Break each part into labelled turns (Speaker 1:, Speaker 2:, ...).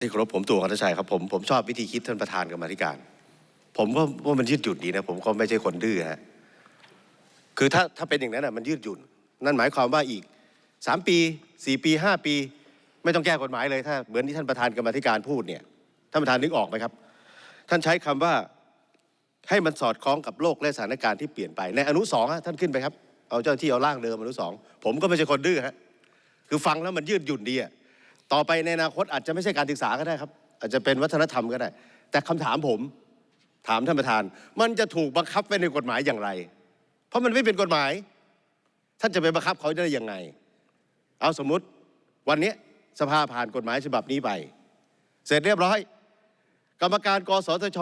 Speaker 1: ที่เคารพผมตู่กันชัยครับผมผมชอบวิธีคิดท่านประธานกรรมธิการ ผมก็ว่ามันยืดหยุ่นดีนะ ผมก็ไม่ใช่คนดื้อฮะคือถ้าถ้าเป็นอย่างนั้นอะมันยืดหยุ่น นั่นหมายความว่าอีกสามปีสี่ปีห้าปี ไม่ต้องแก้กฎหมายเลยถ้าเหมือนที่ท่านประธานกรรมธิการพูดเนี่ยท่านประธานนึกออกไหมครับ ท่านใช้คำว่าให้มันสอดคล้องกับโลกและสถานการณ์ที่เปลี่ยนไปในอนุสองฮะท่านขึ้นไปครับเอาเจ้าหน้าที่เอาร่างเดิมอนุสองผมก็ไม่ใช่คนดื้อฮะคือฟังแล้วมันยืดหยุ่นดีอะ ต่อไปในอนาคตอาจจะไม่ใช่การศึกษาก็ได้ครับ อาจจะเป็นวัฒนธรรมก็ได้ แต่คำถามผม ถามท่านประธาน มันจะถูกบังคับไว้ในกฎหมายอย่างไร เพราะมันไม่เป็นกฎหมาย ท่านจะไปบังคับเขาได้ยังไง เอาสมมุติวันนี้สภาผ่านกฎหมายฉบับนี้ไป เสร็จเรียบร้อย กรรมการกสทช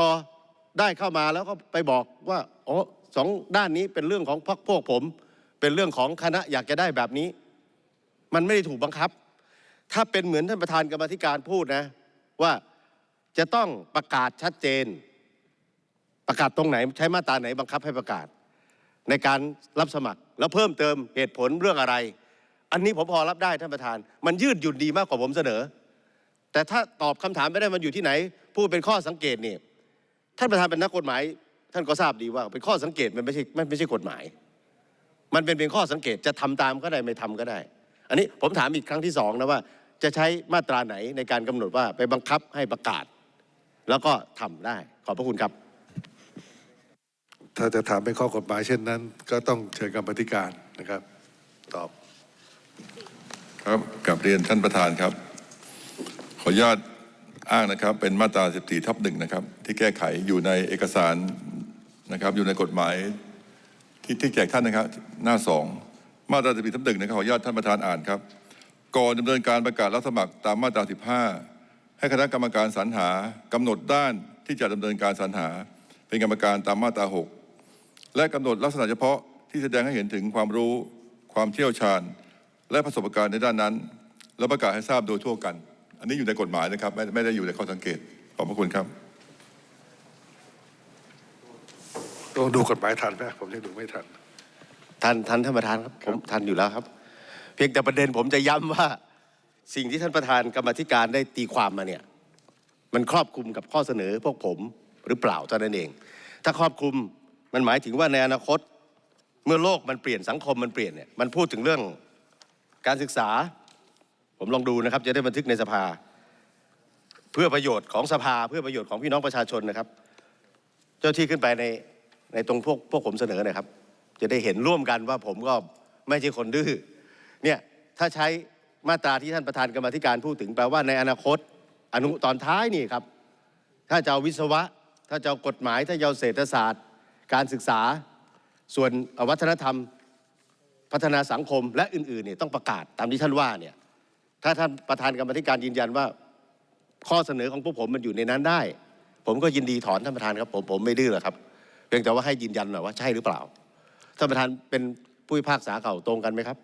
Speaker 1: ได้เข้ามาแล้วก็ไปบอกว่าอ๋อสองด้านนี้เป็นเรื่องของพรรคพวกผม เป็นเรื่องของคณะอยากจะได้แบบนี้ มันไม่ได้ถูกบังคับ ถ้าเป็นเหมือนท่านประธานกรรมธิการพูดนะ ว่าจะต้องประกาศชัดเจน ประกาศตรงไหนใช้มาตราไหนบังคับให้ประกาศ ในการรับสมัครแล้วเพิ่มเติมเหตุผลเรื่องอะไร อันนี้ผมพอรับได้ท่านประธาน มันยืดหยุ่นดีมากกว่าผมเสนอ แต่ถ้าตอบคำถามไม่ได้มันอยู่ที่ไหนผู้เป็นข้อสังเกตเนี่ยท่านประธานเป็นนักกฎหมาย ท่านก็ทราบดีว่าเป็นข้อสังเกตมันไม่ใช่ไม่ไม่ใช่กฎหมาย มันเป็นเพียงข้อสังเกตจะทำตามก็ได้ไม่ทำก็ได้ อันนี้ผมถามอีกครั้งที่สองนะว่า จะใช้มาตราไหนในการกำหนดว่าไปบังคับให้ประกาศ แล้วก็ทำได้ ขอบพระคุณครับ
Speaker 2: ถ้าจะถามเป็นข้อกฎหมายเช่นนั้น ก็ต้องเชิญกรรมาธิการนะครับ ตอบ
Speaker 3: ครับกลับเรียนท่านประธานครับ ขออนุญาตอ้างนะครับ เป็นมาตรา 14 ทับหนึ่งนะครับ ที่แก้ไขอยู่ในเอกสารนะครับ อยู่ในกฎหมายที่ที่แจกท่านนะครับ หน้าสอง มาตรา14ทับหนึ่งนะครับขออนุญาตท่านประธานอ่านครับ ก่อนดำเนินการประกาศรับสมัครตามมาตรา15ให้คณะกรรมการสรรหากำหนดด้านที่จะดำเนินการสรรหา เป็นกรรมการตามมาตรา6และกำหนดลักษณะเฉพาะที่แสดงให้เห็นถึงความรู้ ความเชี่ยวชาญ และประสบการณ์ในด้านนั้น และประกาศให้ทราบโดยทั่วกัน อันนี้อยู่ในกฎหมายนะครับ ไม่ไม่ได้อยู่ในข้อสังเกตขอบพระคุณครับ
Speaker 2: ต้องดูกฎหมายทันไหมผมยังดูไม่ทัน
Speaker 1: ทันทันท่านประธานครับผมทันอยู่แล้วครับ เพียงแต่ประเด็นผมจะย้ำว่า สิ่งที่ท่านประธานกรรมาธิการได้ตีความมาเนี่ย มันครอบคลุมกับข้อเสนอพวกผมหรือเปล่าเท่านั้นเอง ถ้าครอบคลุมมันหมายถึงว่าในอนาคต เมื่อโลกมันเปลี่ยนสังคมมันเปลี่ยนเนี่ยมันพูดถึงเรื่องการศึกษา ผมลองดูนะครับ จะได้บันทึกในสภา เพื่อประโยชน์ของสภาเพื่อประโยชน์ของพี่น้องประชาชนนะครับ เจ้าที่ขึ้นไปในในตรงพวกพวกผมเสนอหนะครับ จะได้เห็นร่วมกันว่าผมก็ไม่ใช่คนดื้อเนี่ยถ้าใช้มาตราที่ท่านประธานกรรมธิการพูดถึงแปลว่าในอนาคตอนุตอนท้ายนี่ครับ ถ้าจะเอาวิศวะ ถ้าจะเอากฎหมายถ้าจะเอาเศรษฐศาสตร์ การศึกษา ส่วนวัฒนธรรมพัฒนาสังคมและอื่นๆเนี่ยต้องประกาศตามที่ท่านว่าเนี่ยถ้าท่านประธานกรรมธิการยืนยันว่า ข้อเสนอของพวกผมมันอยู่ในนั้นได้ ผมก็ยินดีถอนท่านประธานครับ ผมผมไม่ดื้อหรอกครับเพียงแต่ว่าให้ยืนยันหน่อยว่าใช่หรือเปล่า ท่านประธานเป็นผู้พิพากษาเก่าตรงกันไหมครับ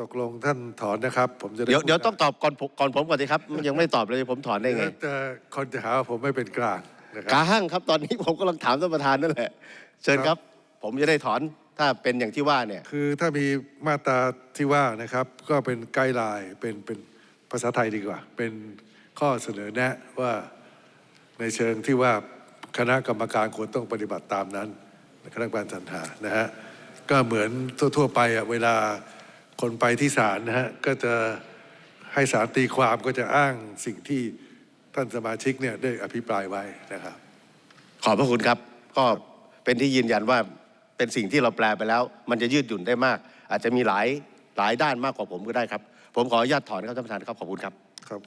Speaker 2: ตกลงท่านถอนนะครับ ผมจะไเดี๋
Speaker 1: ยวเดี๋ยว
Speaker 2: พู
Speaker 1: ต้องตอบก่อนผมก่อนผมก่อนสิครับ ยังไม่ตอบเลยผมถอนได้ไง
Speaker 2: เดี๋ยวจะคนจะหาว่าผมไม่เป็นกลางนะค
Speaker 1: กา
Speaker 2: รับ
Speaker 1: ห้างครับตอนนี้ผมกำลังถามท่านประธานนั่นแหละ เชิญครับผมจะได้ถอนถ้าเป็นอย่างที่ว่าเนี่ย
Speaker 2: คือถ้ามีมาตราที่ว่านะครับ ก็เป็นไกด์ไลน์เป็นเป็นภาษาไทยดีกว่า เป็นข้อเสนอแนะว่าในเชิงที่ว่าคณะกรรมการควรต้องปฏิบัติตามนั้นคณะกรรมการสรรหานะฮะ ก็เหมือนทั่ว ๆ ไปอะเวลาคนไปที่ศาลนะฮะก็จะให้ศาลตีความก็จะอ้างสิ่งที่ท่านสมาชิกเนี่ยได้อภิปรายไว้นะครับ
Speaker 1: ขอบพระคุณครับ ก็เป็นที่ยืนยันว่าเป็นสิ่งที่เราแปลไปแล้ว มันจะยืดหยุ่นได้มาก อาจจะมีหลายหลายด้านมากกว่าผมก็ได้ครับ ผมขออนุญาตถอนครับท่านประธานครับขอบคุณครับ
Speaker 2: ขอบคุณ